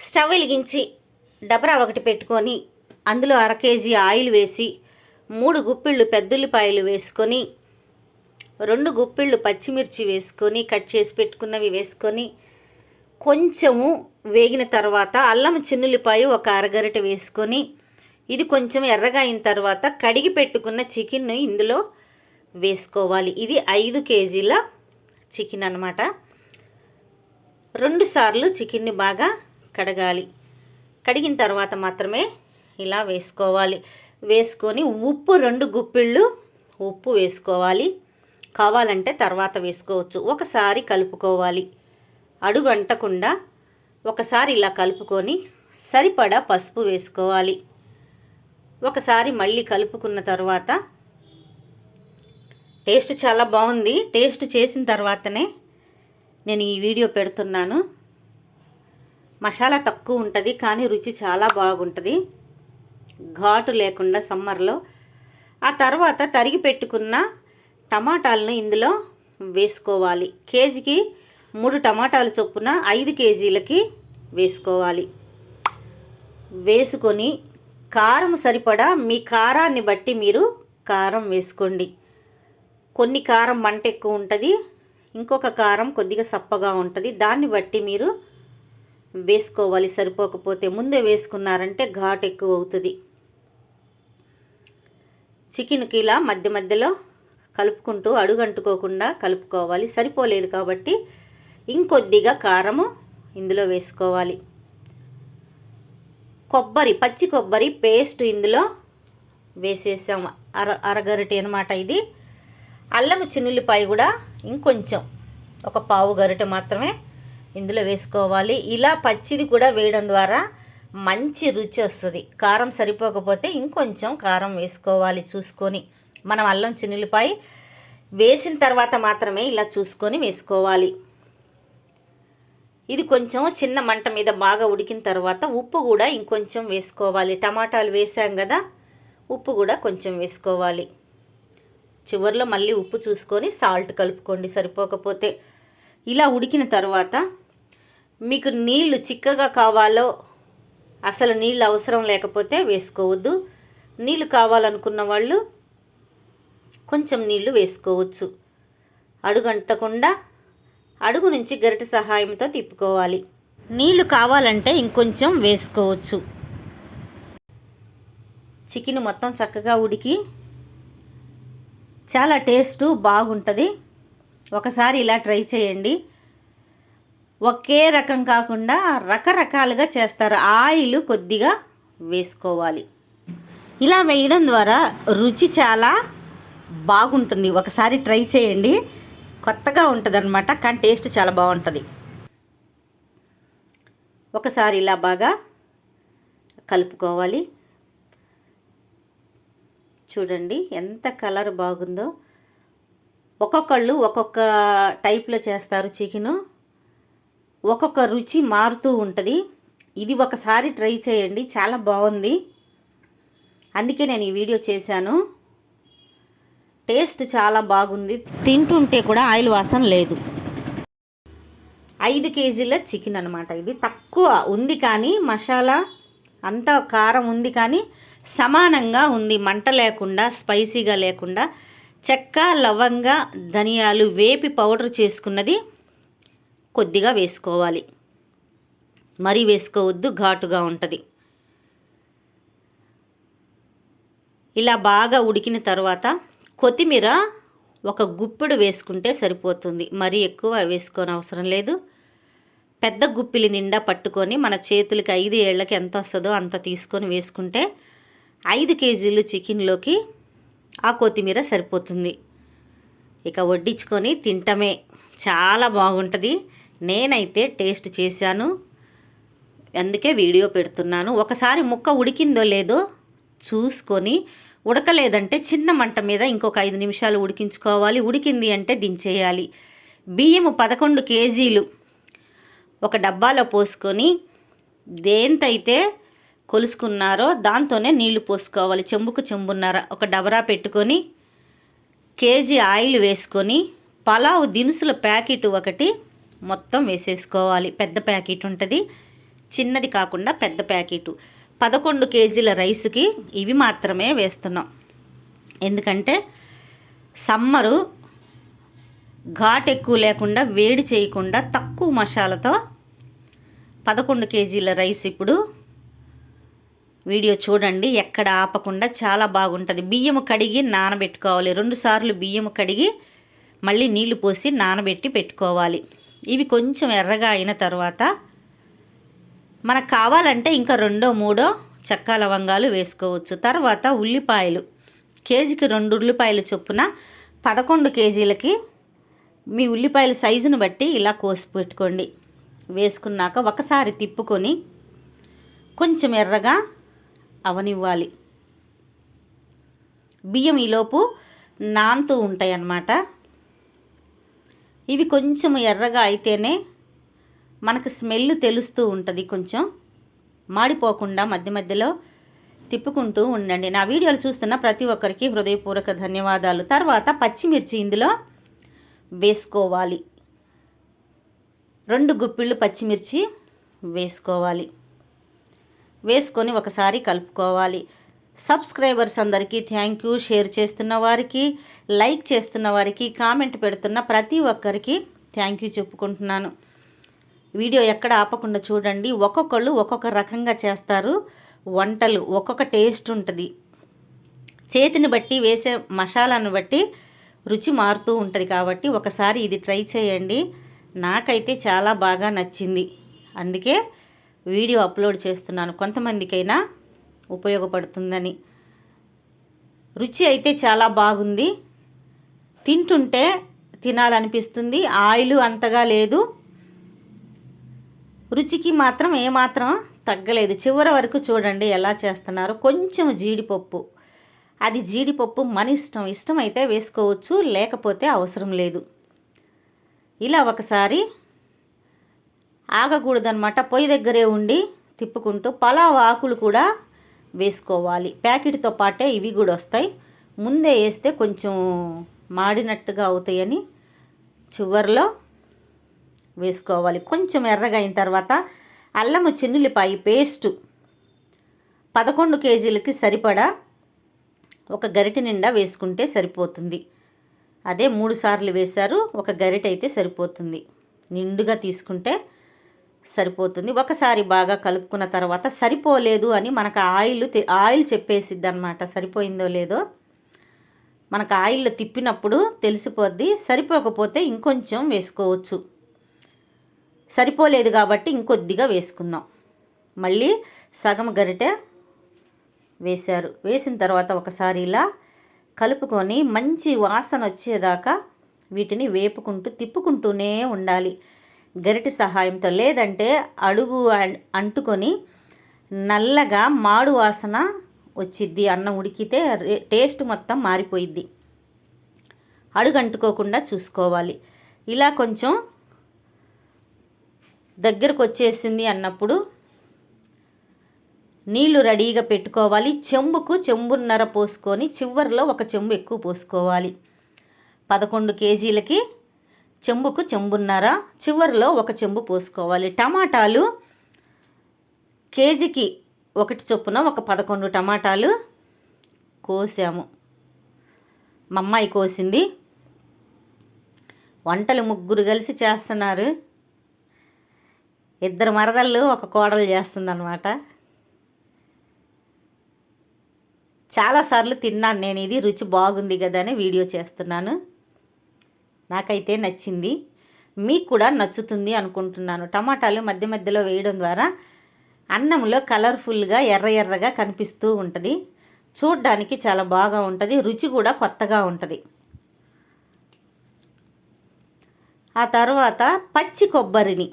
Stove వెలిగించి డబరా ఒకటి పెట్టుకొని అందులో అర కేజీ ఆయిల్ వేసి మూడు గుప్పిళ్ళు పెద్దుల్లిపాయలు వేసుకొని రెండు గుప్పిళ్ళు పచ్చిమిర్చి వేసుకొని కట్ చేసి పెట్టుకున్నవి వేసుకొని కొంచెము వేగిన తర్వాత అల్లం చిన్నుల్లిపాయ ఒక అరగరిట వేసుకొని ఇది కొంచెం ఎర్రగా అయిన తర్వాత కడిగి పెట్టుకున్న చికెన్ను ఇందులో వేసుకోవాలి. ఇది ఐదు కేజీల చికెన్ అనమాట రెండు సార్లు చికెన్ని బాగా కడగాలి. కడిగిన తర్వాత మాత్రమే ఇలా వేసుకోవాలి. వేసుకొని ఉప్పు రెండు గుప్పిళ్ళు ఉప్పు వేసుకోవాలి. కావాలంటే తర్వాత వేసుకోవచ్చు. ఒకసారి కలుపుకోవాలి. అడుగు అంటకుండా ఒకసారి ఇలా కలుపుకొని సరిపడా పసుపు వేసుకోవాలి. ఒకసారి మళ్ళీ కలుపుకున్న తర్వాత టేస్ట్ చాలా బాగుంది. టేస్ట్ చేసిన తర్వాతనే నేను ఈ వీడియో పెడుతున్నాను. మసాలా తక్కువ ఉంటుంది కానీ రుచి చాలా బాగుంటుంది. ఘాటు లేకుండా సమ్మర్లో. ఆ తర్వాత తరిగి పెట్టుకున్న టమాటాలను ఇందులో వేసుకోవాలి. కేజీకి మూడు టమాటాలు చొప్పున ఐదు కేజీలకి వేసుకోవాలి. వేసుకొని కారం సరిపడా మీ కారాన్ని బట్టి మీరు కారం వేసుకోండి. కొన్ని కారం మంట ఎక్కువ ఉంటుంది ఇంకొక కారం కొద్దిగా సప్పగా ఉంటుంది. దాన్ని బట్టి మీరు వేసుకోవాలి సరిపోకపోతే ముందే వేసుకున్నారంటే ఘాట్ ఎక్కువ అవుతుంది చికెన్కి ఇలా మధ్య మధ్యలో కలుపుకుంటూ అడుగంటుకోకుండా కలుపుకోవాలి. సరిపోలేదు కాబట్టి ఇంకొద్దిగా కారము ఇందులో వేసుకోవాలి. కొబ్బరి పచ్చి కొబ్బరి పేస్ట్ ఇందులో వేసేసాం. అర అరగరిటి అనమాట ఇది. అల్లము చిన్నుల్లిపాయ కూడా ఇంకొంచెం ఒక పావు గరిటె మాత్రమే ఇందులో వేసుకోవాలి. ఇలా పచ్చిది కూడా వేయడం ద్వారా మంచి రుచి వస్తుంది. కారం సరిపోకపోతే ఇంకొంచెం కారం వేసుకోవాలి చూసుకొని. మనం అల్లం చిన్నుల్లిపాయ వేసిన తర్వాత మాత్రమే ఇలా చూసుకొని వేసుకోవాలి. ఇది కొంచెం చిన్న మంట మీద బాగా ఉడికిన తర్వాత ఉప్పు కూడా ఇంకొంచెం వేసుకోవాలి. టమాటాలు వేసాం కదా ఉప్పు కూడా కొంచెం వేసుకోవాలి. చివరిలో మళ్ళీ ఉప్పు చూసుకొని సాల్ట్ కలుపుకోండి సరిపోకపోతే. ఇలా ఉడికిన తర్వాత మీకు నీళ్ళు చిక్కగా కావాలో అసలు నీళ్ళు అవసరం లేకపోతే వేసుకోవద్దు. నీళ్ళు కావాలనుకున్న వాళ్ళు కొంచెం నీళ్ళు వేసుకోవచ్చు. అడుగంటకుండా అడుగు నుంచి గరిటె సహాయంతో తిప్పుకోవాలి. నీళ్ళు కావాలంటే ఇంకొంచెం వేసుకోవచ్చు. చికెన్ మొత్తం చక్కగా ఉడికి చాలా టేస్ట్ బాగుంటుంది. ఒకసారి ఇలా ట్రై చేయండి. ఒకే రకం కాకుండా రకరకాలుగా చేస్తారు. ఆయిల్ కొద్దిగా వేసుకోవాలి. ఇలా వేయడం ద్వారా రుచి చాలా బాగుంటుంది. ఒకసారి ట్రై చేయండి. కొత్తగా ఉంటుంది అనమాట కానీ టేస్ట్ చాలా బాగుంటుంది. ఒకసారి ఇలా బాగా కలుపుకోవాలి. చూడండి ఎంత కలర్ బాగుందో. ఒక్కొక్కళ్ళు ఒక్కొక్క టైప్లో చేస్తారు చికెను. ఒక్కొక్క రుచి మారుతూ ఉంటుంది. ఇది ఒకసారి ట్రై చేయండి. చాలా బాగుంది. అందుకే నేను ఈ వీడియో చేశాను. టేస్ట్ చాలా బాగుంది. తింటుంటే కూడా ఆయిల్ వాసన లేదు. ఐదు కేజీల చికెన్ అనమాట ఇది. తక్కువ ఉంది కానీ మసాలా అంత కారం ఉంది కానీ సమానంగా ఉంది. మంట లేకుండా స్పైసీగా లేకుండా. చెక్క లవంగ ధనియాలు వేపి పౌడర్ చేసుకున్నది కొద్దిగా వేసుకోవాలి. మరీ వేసుకోవద్దు ఘాటుగా ఉంటుంది. ఇలా బాగా ఉడికిన తర్వాత కొత్తిమీర ఒక గుప్పెడు వేసుకుంటే సరిపోతుంది. మరీ ఎక్కువ వేసుకోని అవసరం లేదు. పెద్ద గుప్పిలి నిండా పట్టుకొని మన చేతులకి ఐదు ఏళ్ళకి ఎంత వస్తుందో అంత తీసుకొని వేసుకుంటే ఐదు కేజీలు చికెన్లోకి ఆ కొత్తిమీర సరిపోతుంది. ఇక వడ్డించుకొని తింటమే. చాలా బాగుంటుంది. నేనైతే టేస్ట్ చేశాను. అందుకే వీడియో పెడుతున్నాను. ఒకసారి ముక్క ఉడికిందో లేదో చూసుకొని ఉడకలేదంటే చిన్న మంట మీద ఇంకొక ఐదు నిమిషాలు ఉడికించుకోవాలి. ఉడికింది అంటే దించేయాలి. బియ్యము పదకొండు కేజీలు ఒక డబ్బాలో పోసుకొని దేంతైతే కొలుసుకున్నారో దాంతోనే నీళ్ళు పోసుకోవాలి. చెంబుకు చెంబున్నర ఒక డబరా పెట్టుకొని కేజీ ఆయిల్ వేసుకొని పలావ్ దినుసుల ప్యాకెట్ ఒకటి మొత్తం వేసేసుకోవాలి. పెద్ద ప్యాకెట్ ఉంటుంది. చిన్నది కాకుండా పెద్ద ప్యాకెట్. పదకొండు కేజీల రైస్కి ఇవి మాత్రమే వేస్తున్నాం. ఎందుకంటే సమ్మరు ఘాట్ ఎక్కువ లేకుండా వేడి చేయకుండా తక్కువ మసాలాతో పదకొండు కేజీల రైస్ ఇప్పుడు వీడియో చూడండి. ఎక్కడ ఆపకుండా చాలా బాగుంటుంది. బియ్యం కడిగి నానబెట్టుకోవాలి. రెండు సార్లు బియ్యం కడిగి మళ్ళీ నీళ్ళు పోసి నానబెట్టి పెట్టుకోవాలి. ఇవి కొంచెం ఎర్రగా అయిన తర్వాత మనకు కావాలంటే ఇంకా రెండో మూడో చెక్క లవంగాలు వేసుకోవచ్చు. తర్వాత ఉల్లిపాయలు. కేజీకి రెండు ఉల్లిపాయలు చొప్పున పదకొండు కేజీలకి మీ ఉల్లిపాయల సైజును బట్టి ఇలా కోసి పెట్టుకోండి. వేసుకున్నాక ఒకసారి తిప్పుకొని కొంచెం ఎర్రగా అవనివ్వాలి. బియ్యం ఈలోపు నానుతూ ఉంటాయి అన్నమాట ఇవి కొంచెం ఎర్రగా అయితేనే మనకు స్మెల్ తెలుస్తూ ఉంటుంది కొంచెం. మాడిపోకుండా మధ్య మధ్యలో తిప్పుకుంటూ ఉండండి. నా వీడియోలు చూస్తున్న ప్రతి ఒక్కరికి హృదయపూర్వక ధన్యవాదాలు. తర్వాత పచ్చిమిర్చి ఇందులో వేసుకోవాలి. రెండు గుప్పిళ్ళు పచ్చిమిర్చి వేసుకోవాలి. వేసుకొని ఒకసారి కలుపుకోవాలి. సబ్స్క్రైబర్స్ అందరికీ థ్యాంక్ యూ. షేర్ చేస్తున్న వారికి లైక్ చేస్తున్న వారికి కామెంట్ పెడుతున్న ప్రతి ఒక్కరికి థ్యాంక్ యూ చెప్పుకుంటున్నాను. వీడియో ఎక్కడ ఆపకుండా చూడండి. ఒక్కొక్కళ్ళు ఒక్కొక్క రకంగా చేస్తారు. వంటలు ఒక్కొక్క టేస్ట్ ఉంటుంది. చేతిని బట్టి వేసే మసాలాను బట్టి రుచి మారుతూ ఉంటుంది కాబట్టి ఒకసారి ఇది ట్రై చేయండి. నాకైతే చాలా బాగా నచ్చింది. అందుకే వీడియో అప్లోడ్ చేస్తున్నాను. కొంతమందికైనా ఉపయోగపడుతుందని. రుచి అయితే చాలా బాగుంది. తింటుంటే తినాలనిపిస్తుంది. ఆయిల్ అంతగా లేదు. రుచికి మాత్రం ఏమాత్రం తగ్గలేదు. చివరి వరకు చూడండి ఎలా చేస్తున్నారు. కొంచెం జీడిపప్పు. అది జీడిపప్పు మన ఇష్టం. ఇష్టమైతే వేసుకోవచ్చు. లేకపోతే అవసరం లేదు. ఇలా ఒకసారి ఆగకూడదనమాట పొయ్యి దగ్గరే ఉండి తిప్పుకుంటూ పలావ్ ఆకులు కూడా వేసుకోవాలి. ప్యాకెట్తో పాటే ఇవి కూడా వస్తాయి. ముందే వేస్తే కొంచెం మాడినట్టుగా అవుతాయని చివరిలో వేసుకోవాలి. కొంచెం ఎర్రగా అయిన తర్వాత అల్లము చిన్నులిపాయి పేస్టు పదకొండు కేజీలకి సరిపడా ఒక గరిటె నిండా వేసుకుంటే సరిపోతుంది. అదే మూడు సార్లు వేశారు. ఒక గరిటె అయితే సరిపోతుంది. నిండుగా తీసుకుంటే సరిపోతుంది. ఒకసారి బాగా కలుపుకున్న తర్వాత సరిపోలేదు అని మనకు ఆయిల్ ఆయిల్ చెప్పేసిద్ది అనమాట సరిపోయిందో లేదో మనకు ఆయిల్ తిప్పినప్పుడు తెలిసిపోద్ది. సరిపోకపోతే ఇంకొంచెం వేసుకోవచ్చు. సరిపోలేదు కాబట్టి ఇంకొద్దిగా వేసుకుందాం. మళ్ళీ సగం గరిటె వేశారు. వేసిన తర్వాత ఒకసారి ఇలా కలుపుకొని మంచి వాసన వచ్చేదాకా వీటిని వేపుకుంటూ తిప్పుకుంటూనే ఉండాలి. గరిటి సహాయంతో లేదంటే అడుగు అంటుకొని నల్లగా మాడు వాసన వచ్చిద్ది అన్నం ఉడికితే టేస్ట్ మొత్తం మారిపోయిద్ది. అడుగు అంటుకోకుండా చూసుకోవాలి. ఇలా కొంచెం దగ్గరకు వచ్చేసింది అన్నప్పుడు నీళ్ళు రెడీగా పెట్టుకోవాలి. చెంబుకు చెంబున్నర పోసుకొని చివరిలో ఒక చెంబు ఎక్కువ పోసుకోవాలి. పదకొండు కేజీలకి చెంబుకు చెంబున్నర చివరిలో ఒక చెంబు పోసుకోవాలి. టమాటాలు కేజీకి ఒకటి చొప్పున ఒక పదకొండు టమాటాలు కోసాము. మా అమ్మాయి కోసింది. వంటలు ముగ్గురు కలిసి చేస్తున్నారు. ఇద్దరు మరదళ్ళు ఒక కోడలు చేస్తుందన్నమాట. చాలాసార్లు తిన్నాను నేను ఇది రుచి బాగుంది కదా అని వీడియో చేస్తున్నాను. నాకైతే నచ్చింది. మీకు కూడా నచ్చుతుంది అనుకుంటున్నాను. టమాటాలు మధ్య మధ్యలో వేయడం ద్వారా అన్నంలో కలర్ఫుల్గా ఎర్ర ఎర్రగా కనిపిస్తూ ఉంటుంది. చూడ్డానికి చాలా బాగా ఉంటుంది. రుచి కూడా కొత్తగా ఉంటుంది. ఆ తర్వాత పచ్చి కొబ్బరిని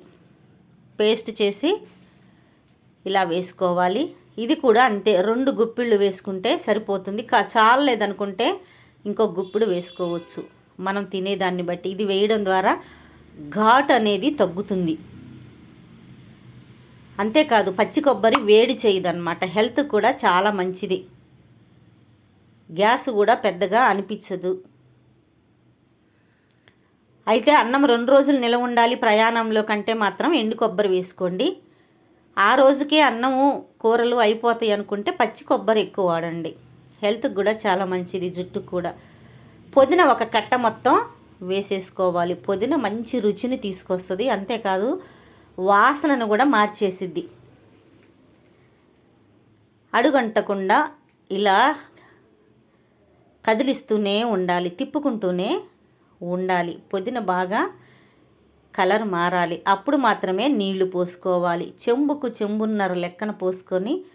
పేస్ట్ చేసి ఇలా వేసుకోవాలి. ఇది కూడా అంతే. రెండు గుప్పిళ్ళు వేసుకుంటే సరిపోతుంది. కా చాలలేదనుకుంటే ఇంకో గుప్పిడు వేసుకోవచ్చు. మనం తినేదాన్ని బట్టి. ఇది వేయడం ద్వారా ఘాట్ అనేది తగ్గుతుంది. అంతేకాదు పచ్చి కొబ్బరి వేడి చేయదన్నమాట. హెల్త్ కూడా చాలా మంచిది. గ్యాస్ కూడా పెద్దగా అనిపించదు. అయితే అన్నం రెండు రోజులు నిలవ ఉండాలి ప్రయాణంలో కంటే మాత్రం ఎండు కొబ్బరి వేసుకోండి. ఆ రోజుకే అన్నము కూరలు అయిపోతాయి అనుకుంటే పచ్చి కొబ్బరి ఎక్కువ వాడండి. హెల్త్కి కూడా చాలా మంచిది జుట్టుకు కూడా. పుదీన ఒక కట్ట మొత్తం వేసేసుకోవాలి. పుదీన మంచి రుచిని తీసుకొస్తుంది. అంతేకాదు వాసనను కూడా మార్చేసిద్ది. అడుగంటకుండా ఇలా కదిలిస్తూనే ఉండాలి. తిప్పుకుంటూనే ఉండాలి. పుదీన బాగా కలర్ మారాలి. అప్పుడు మాత్రమే నీళ్ళు పోసుకోవాలి. చెంబుకు చెంబున్నర లెక్కన పోసుకొని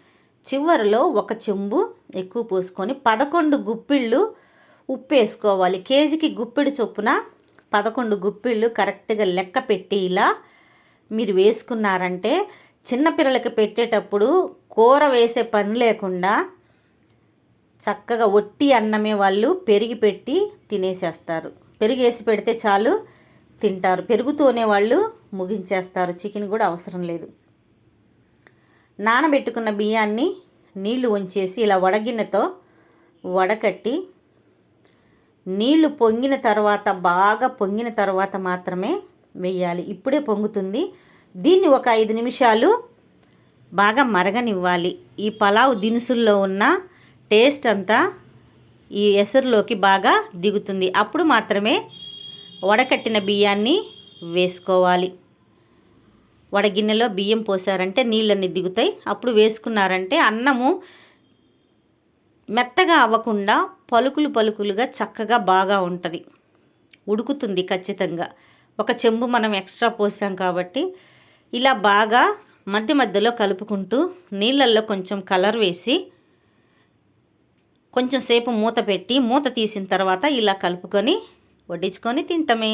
చివరిలో ఒక చెంబు ఎక్కువ పోసుకొని పదకొండు గుప్పిళ్ళు ఉప్పు వేసుకోవాలి కేజీకి గుప్పిడి చొప్పున పదకొండు గుప్పిళ్ళు కరెక్ట్గా లెక్క పెట్టి ఇలా మీరు వేసుకున్నారంటే చిన్నపిల్లలకి పెట్టేటప్పుడు కూర వేసే పని లేకుండా చక్కగా ఒట్టి అన్నమే వాళ్ళు పెరిగి పెట్టి తినేసేస్తారు. పెరుగు వేసి పెడితే చాలు తింటారు. పెరుగుతోనే వాళ్ళు ముగించేస్తారు. చికెన్ కూడా అవసరం లేదు. నానబెట్టుకున్న బియ్యాన్ని నీళ్ళు వంచేసి ఇలా వడగిన్నెతో వడకట్టి నీళ్ళు పొంగిన తర్వాత బాగా పొంగిన తర్వాత మాత్రమే వేయాలి. ఇప్పుడే పొంగుతుంది. దీన్ని ఒక ఐదు నిమిషాలు బాగా మరగనివ్వాలి. ఈ పలావ్ దినుసుల్లో ఉన్న టేస్ట్ అంతా ఈ ఎసరులోకి బాగా దిగుతుంది. అప్పుడు మాత్రమే వడకట్టిన బియ్యాన్ని వేసుకోవాలి. వడగిన్నెలో బియ్యం పోసారంటే నీళ్ళన్నీ దిగుతాయి. అప్పుడు వేసుకున్నారంటే అన్నము మెత్తగా అవ్వకుండా పలుకులు పలుకులుగా చక్కగా బాగా ఉంటుంది. ఉడుకుతుంది ఖచ్చితంగా. ఒక చెంబు మనం ఎక్స్ట్రా పోసాం కాబట్టి ఇలా బాగా మధ్య మధ్యలో కలుపుకుంటూ నీళ్ళల్లో కొంచెం కలర్ వేసి కొంచెం సేపు మూత పెట్టి మూత తీసిన తర్వాత ఇలా కలుపుకొని వడ్డించుకొని తింటమే.